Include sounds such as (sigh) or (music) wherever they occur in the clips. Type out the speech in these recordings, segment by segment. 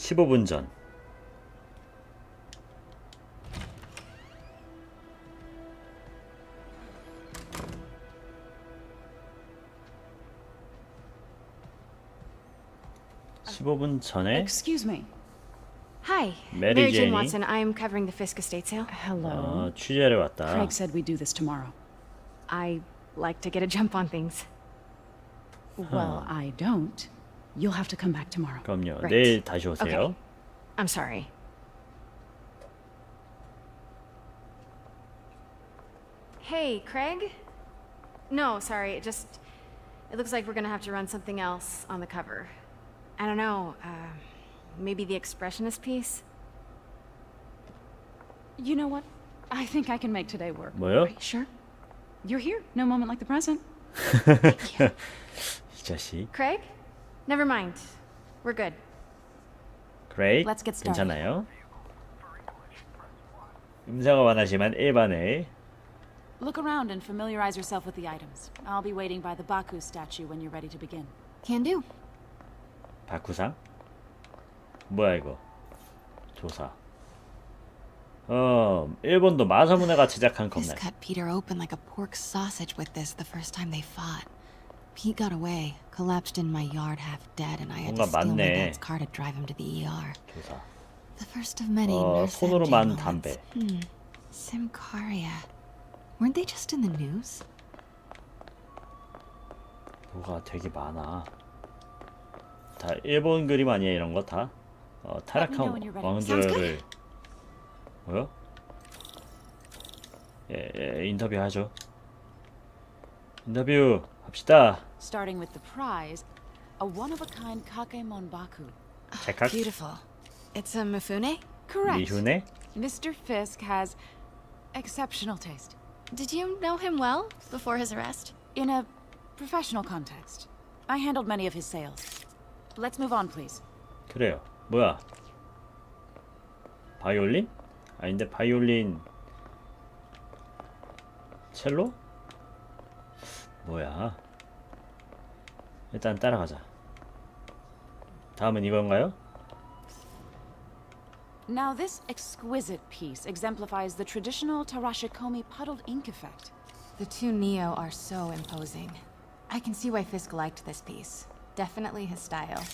15분 전. (15분) 전에 Excuse me. Hi, Mary Mary Jane-y. Jane Watson. I'm covering the Fisk estate sale. Hello. 어, 취재를 왔다 Craig said we'd do this tomorrow. I like to get a jump on things. Well, I don't. You'll have to come back tomorrow. 그럼요 Right. 내일 다시 오세요 Okay. I'm sorry. Hey, Craig? No, sorry. It just it looks like we're gonna have to run something else on the cover. I don't know. Uh, maybe the expressionist piece. You know what? I think I can make today work. 뭐요? Are you sure? You're here. No moment like the present. (laughs) 이 자식 Craig? Never mind. We're good. 그레이 Let's get started. 괜찮아요 음성은 원하지만 일반에 Look around and familiarize yourself with the items. I'll be waiting by the Baku statue when you're ready to begin. Can do. 바쿠상 뭐야 이거 조사 어 일본도 마사무네가 제작한 This 겁날 cut Peter open like a pork sausage with this the first time they fought. Pete got away, collapsed in my yard half dead, and I had to 뭔가 steal my 많네. dad's car to drive him to the ER. 조사 The first of many 어 nurse 손으로 MJ 만 moments. 담배 Hmm. Simcaria. Weren't they just in the news? 뭐가 되게 많아 다 일본 그림 아니야 이런 거 다? 어, 타락한. 왕조를 뭐요? 예, 예 인터뷰 하죠 인터뷰 합시다 Starting with the prize, a one-of-a-kind Kakemon Baku. 찰칵 Beautiful. It's a Mifune? Correct. 미훈의 Mr. Fisk has exceptional taste. Did you know him well before his arrest? In a professional context, I handled many of his sales. Let's move on, please. 그래요 뭐야 바이올린? 아닌데 바이올린 첼로? 뭐야 일단 따라가자 다음은 이건가요? Now, this exquisite piece exemplifies the traditional Tarashikomi puddled ink effect. The two Neo are so imposing. I can see why Fisk liked this piece. Definitely his style.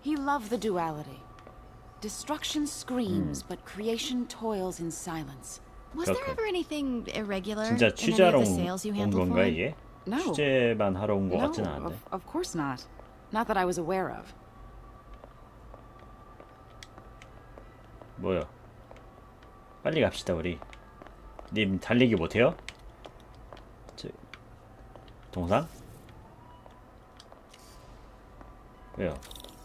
He loved the duality. Destruction screams, but creation toils in silence. Was there 그렇군. ever anything irregular 진짜 in any 취재하러 of the 온, sales you 온 handled 건가 for him? 이게? No. 취재만 하러 온 거 no, 같진 않은데 of, of course not. Not that I was aware of. 뭐요? 빨리 갑시다 우리 님 달리기 못해요? 저, 동상? 왜요?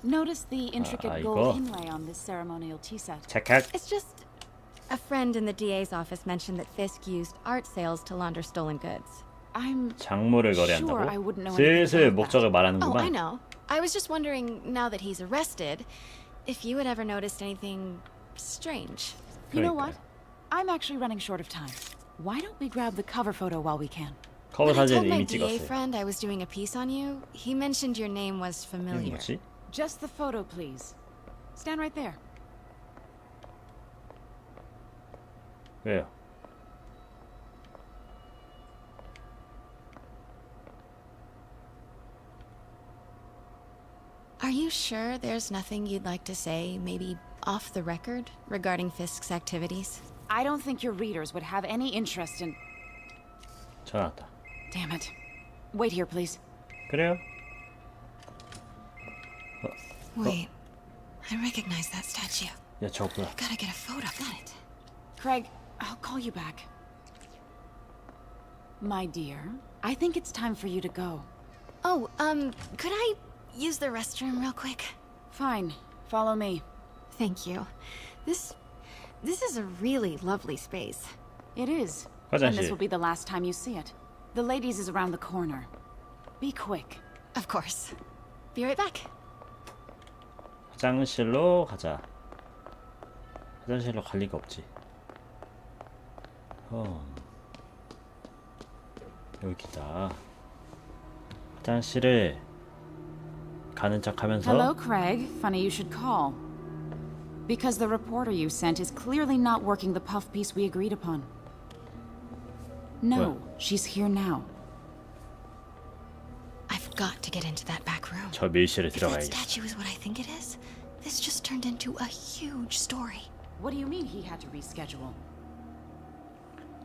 Notice the intricate 아, gold 이거? inlay on this ceremonial tea set. 착각 It's just a friend in the DA's office mentioned that Fisk used art sales to launder stolen goods. I'm 작물을 Sure, I 거래한다고? wouldn't know anything 슬슬 about 목적을 Oh, I 말하는구만 know. I was just wondering, now that he's arrested, if you had ever noticed anything strange. You know 그러니까요. what? I'm actually running short of time. Why don't we grab the cover photo while we can? 커버 When I 사진 told my 이미 DA 찍었어요 friend I was doing a piece on you, he mentioned your name was 이게 familiar. 뭐지? Just the photo, please. Stand right there. 왜요? Are you sure there's nothing you'd like to say, maybe off the record, regarding Fisk's activities? I don't think your readers would have any interest in. 전화 왔다 Damn it. Wait here, please. 그래요? Wait. I recognize that statue. 야 저거 뭐야 Gotta get a photo. Got it. Craig, I'll call you back. My dear, I think it's time for you to go. Oh, um, could I use the restroom real quick? Fine. Follow me. Thank you. This. This is a really lovely space. It is. And this 화장실 will be the last time you see it. The ladies is around the corner. Be quick. Of course. Be right back. 화장실로 가자 화장실로 갈 리가 없지 어 여기다 화장실을 가는 척 하면서 Hello, Craig. Funny you should call. Because the reporter you sent is clearly not working the puff piece we agreed upon. No, she's here now. I've got to get into that back room. 저 밀실에 If that 들어가야겠어. statue is what I think it is, this just turned into a huge story. What do you mean he had to reschedule?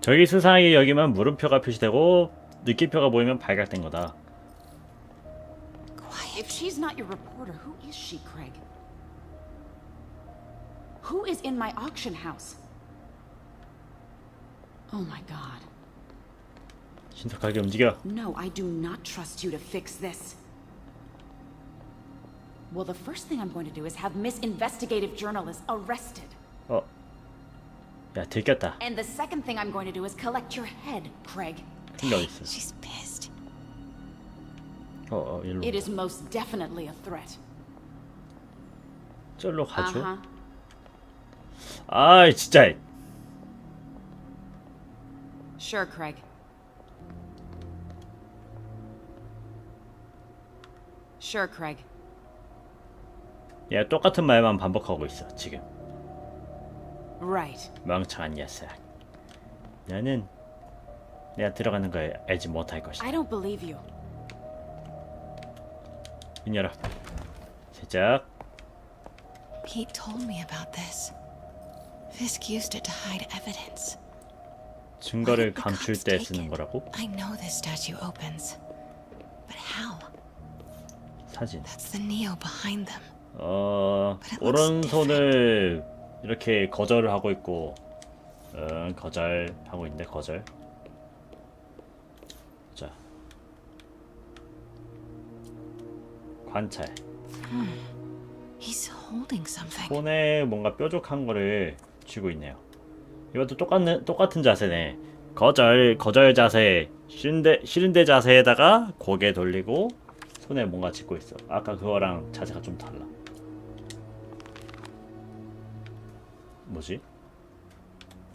저기 수상하게 여기면 물음표가 표시되고 느낌표가 보이면 발각된 거다. Quiet. If she's not your reporter, who is she, Craig? Who is in my auction house? Oh my god. 신속하게 움직여. No, I do not trust you to fix this. Well, the first thing I'm going to do is have Miss Investigative Journalist arrested. 어. 야 들켰다. And the second thing I'm going to do is collect your head, Craig. 큰게 어딨어. She's pissed. 어, 어 일로. It is most definitely a threat. 저로 가죠. Uh-huh. 아 진짜. Sure, Craig. Sure, Craig. 얘 똑같은 말만 반복하고 있어 지금. Right. 멍청한 녀석. 나는 내가 들어가는 걸 알지 못할 것이다. I don't believe you. 문 열어. 살짝. Pete told me about this. Fisk used it to hide evidence. 증거를 감출 때 쓰는? 거라고? I know this statue opens. But how? 사진. That's the Neo behind them. 어 오른손을 이렇게 거절을 하고 있고, 응 거절 하고 있는데 거절. 관찰. He's holding something. 손에 뭔가 뾰족한 거를 쥐고 있네요. 이것도 똑같은 똑같은 자세네. 거절 거절 자세 싫은데 싫은데 자세에다가 고개 돌리고 손에 뭔가 짚고 있어. 아까 그거랑 자세가 좀 달라. 뭐지?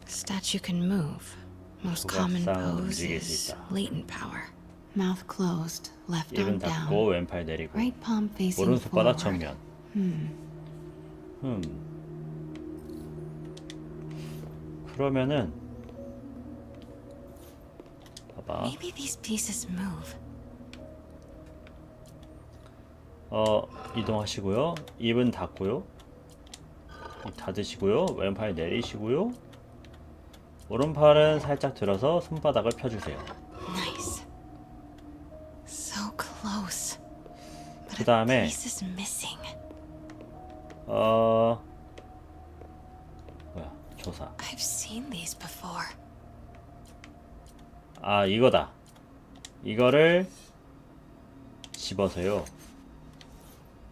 Statue can move. Most common 조각상 pose 움직일 수 is 있다. latent power. Mouth closed, left 입은 arm 닫고 down, 왼팔 내리고 right palm facing 오른손 바닥 forward. 정면. 음. 그러면은 봐봐. Maybe these pieces move. 어 이동하시고요. 입은 닫고요. 입 닫으시고요. 왼팔 내리시고요. 오른팔은 살짝 들어서 손바닥을 펴주세요. 그 다음에. 어 뭐야 조사. 아 이거다. 이거를 집어서요.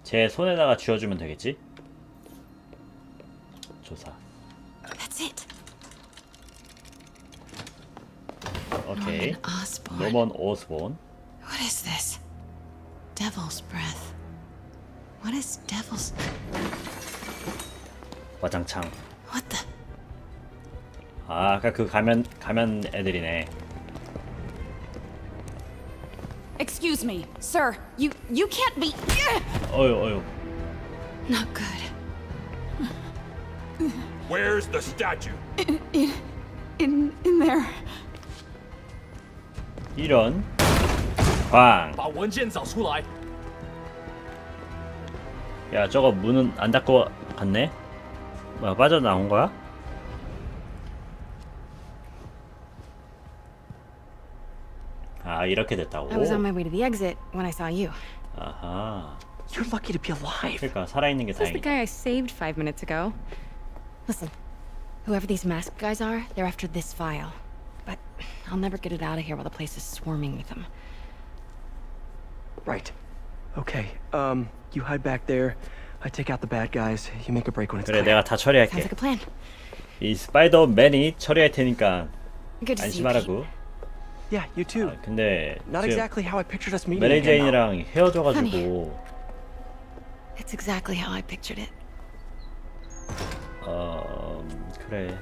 제 손에다가 쥐어주면 되겠지? 조사. 오케이. 노먼 오스본. What is this? Devil's breath. What is devil's? 와장창. What the? 아 아까 그 가면 가면 애들이네. Excuse me, sir. You you can't be. 어유 어유. Not good. Where's the statue? In in there. 이런. 꽝. 把文件找出来。 야 저거 문은 안 닫고 갔네? 뭐야 빠져나온 거야? 아 이렇게 됐다고? I was on my way to the exit when I saw you. 아하 You're lucky to be alive. 그러니까 살아있는 게 This is the 다행이다 guy I saved five minutes ago. Listen, whoever these masked guys are, they're after this file. But I'll never get it out of here while the place is swarming with them. Right. Okay. Um, you hide back there. I take out the bad guys. You make a break when it's 그래 clear. 내가 다 Sounds 처리할게 like a plan. 이 스파이더맨이 처리할 테니까 Good to see you. Pete. 안심하라고 Yeah, you too. 아, 근데 Not 지금 exactly how I pictured us meeting 메리 again, though. 제인이랑 헤어져가지고 It's exactly how I pictured it. 어 그래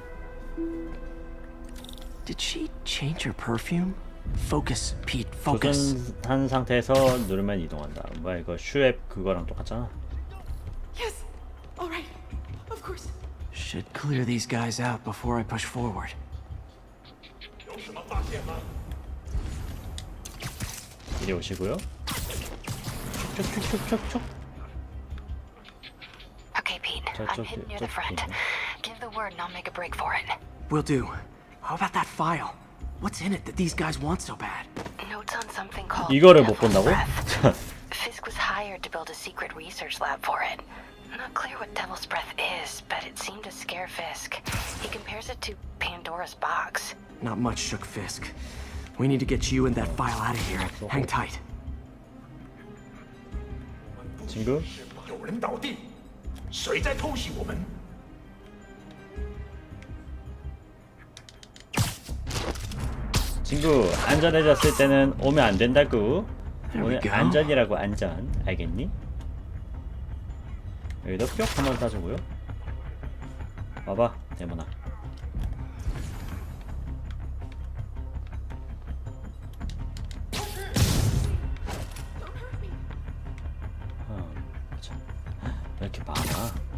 Did she change her perfume? Focus, Pete. Focus. 조선한 상태에서 누르면 이동한다. 뭐야 이거 슈앱 그거랑 똑같잖아. Yes. All right. Of course. Should clear these guys out before I push forward. 이리 오시고요. 촉촉촉촉촉촉. Okay, Pete. I'm hidden near the front. Give the word and I'll make a break for it. We'll do. How about that file? What's in it that these guys want so bad? Notes on something called 이거를 못 Devil's 본다고? Breath. (laughs) Fisk was hired to build a secret research lab for it. Not clear what Devil's Breath is, but it seemed to scare Fisk. He compares it to Pandora's box. Not much shook Fisk. We need to get you and that file out of here. Hang tight. 친구. 有人倒地，谁在偷袭我们？ 친구 안전해졌을 때는 오면 안 된다고. 오늘. 안전이라고 안전. 알겠니? 여기도 뿅 한번 따주고요. 와봐 데모나. 음, 참. 왜 이렇게 많아?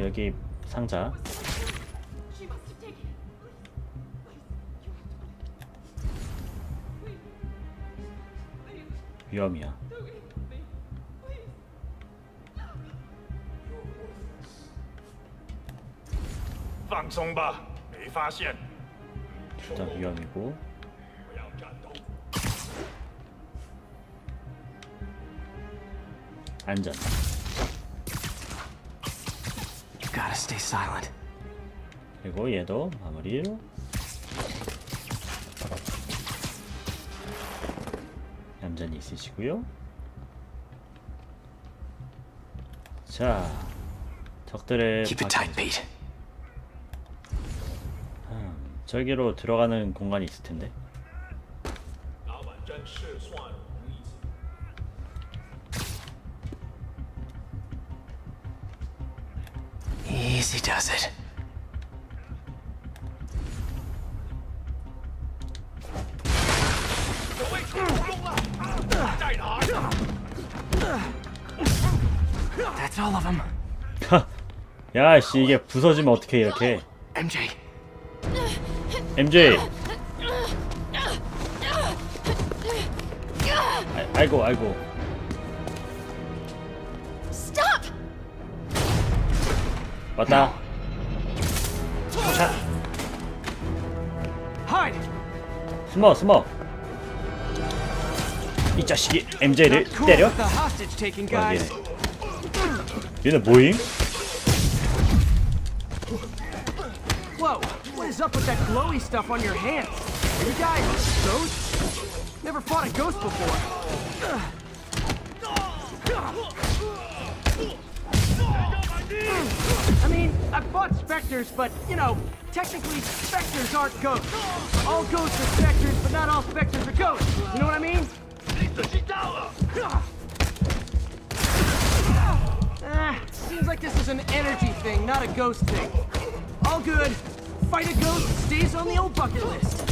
여기 상자. 위험이야. 둘다 위험이고. 안전 Gotta stay silent. 그리고 얘도 마무리로. 얌전히 있으시고요. 자, 적들의 Keep it tight, Pete. 음, 저기로 들어가는 공간이 있을 텐데. 老板真是算 easy does it? That's all of them. 야, 씨 이게 부서지면 어떻게 이렇게? MJ. MJ. 아, 아이고, 아이고. 왔다. hide. 숨어, 숨어. 이 자식이 MJ를 때려? The hostage taking 아, guys. 얘네. 얘네 뭐임? Whoa, what is up with that glowy stuff on your hands? Are you guys ghosts? Never fought a ghost before. specters, but, you know, technically specters aren't ghosts. All ghosts are specters, but not all specters are ghosts. You know what I mean? Ah, seems like this is an energy thing, not a ghost thing. All good. Fight a ghost stays on the old bucket list.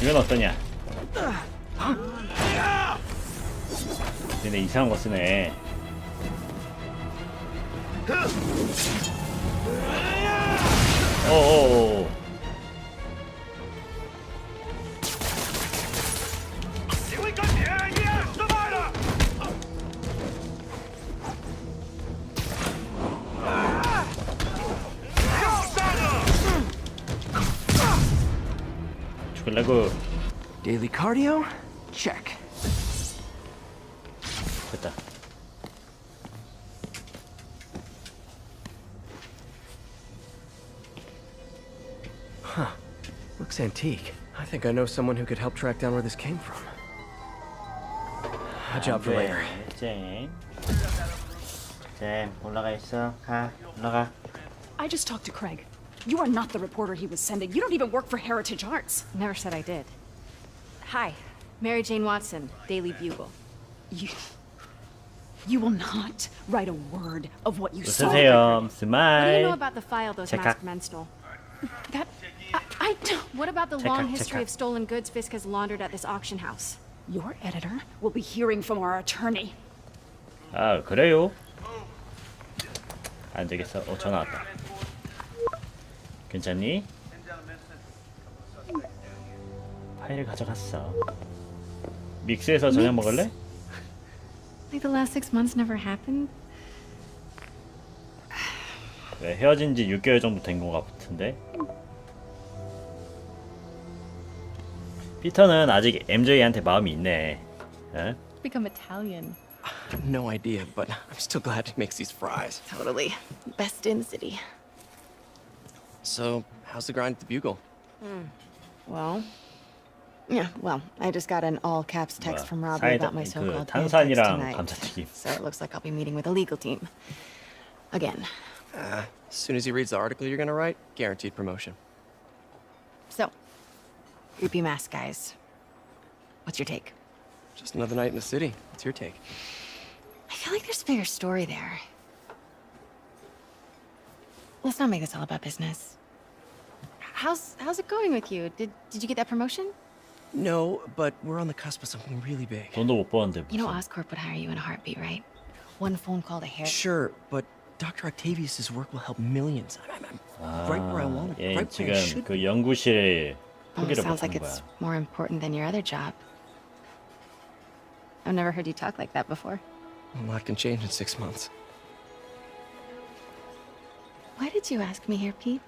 이건 어떠냐? Ah. 근데 이상한 거 쓰네. 어어어. 죽을라고. Daily cardio? Looks antique. I think I know someone who could help track down where this came from. A job for later. 잼. 잼 올라가 있어. 가 올라가. I just talked to Craig. You are not the reporter he was sending. You don't even work for Heritage Arts. Never said I did. Hi, Mary Jane Watson, Daily Bugle. You. You will not write a word of what you saw. 웃으세요. What do you know 스마일. about the file those Check masked out. men stole? That I, don't. What about the long history of stolen goods Fisk has laundered at this auction house? Your editor will be hearing from our attorney. 아 그래요? 안 되겠어. 어 전화 왔다. 괜찮니? 파일을 가져갔어. 믹스해서 저녁? 먹을래? Like the last six months never happened? 왜 헤어진 지 6개월 정도 된 것 같은데. 피터는 아직 MJ한테 마음이 있네. 에? become Italian. No idea, but I'm still glad he makes these fries. Totally. Best in the city. So, how's the grind at the Bugle? Well, yeah, well, I just got an all caps text 뭐야, from Robbie 사이다 about my 그 so-called 탄산이랑 antics tonight. 감자튀김. So it looks like I'll be meeting with the legal team. Again. As soon as he reads the article you're gonna write, guaranteed promotion. So, creepy mask guys. What's your take? Just another night in the city. What's your take? I feel like there's a bigger story there. Let's not make this all about business. How's how's it going with you? Did did you get that promotion? No, but we're on the cusp of something really big. 돈도 못 버는데 You know 무슨. Oscorp would hire you in a heartbeat, right? One phone call to Harry. Sure, but Dr. Octavius's work will help millions. I'm, I'm, I'm right where I want to 얘 right where I 지금 should 그 연구실 We'll oh, sounds like it's more important than your other job. I've never heard you talk like that before. A lot can change in six months. Why did you ask me here, Pete?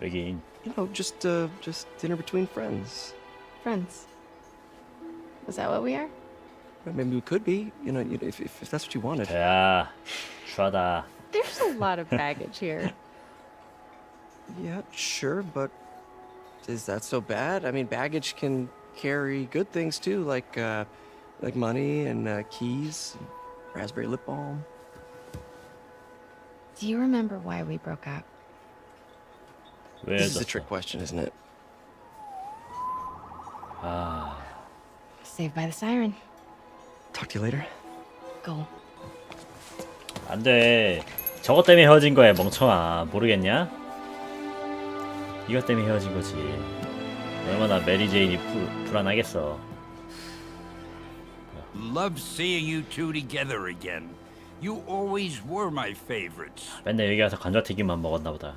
Again. You know, just, uh, just dinner between friends. Friends? Is that what we are? Maybe we could be, you know, if, if, if that's what you wanted. Yeah. Shada. There's a lot of baggage here. (laughs) yeah, sure, but is that so bad? I mean, baggage can carry good things too, like uh, like money and uh, keys, and raspberry lip balm. Do you remember why we broke up? 왜 This is a 졌어? trick question, isn't it? 아, Saved by the siren. Talk to you later. Go. 안 돼. 저것 때문에 헤어진 거야, 멍청아. 모르겠냐? 이것 때문에 헤어진 거지. 얼마나 메리 제인이 불, 불안하겠어. Love seeing you two together again. You always were my favorites. 맨날 여기 와서 감자튀김만 먹었나 보다.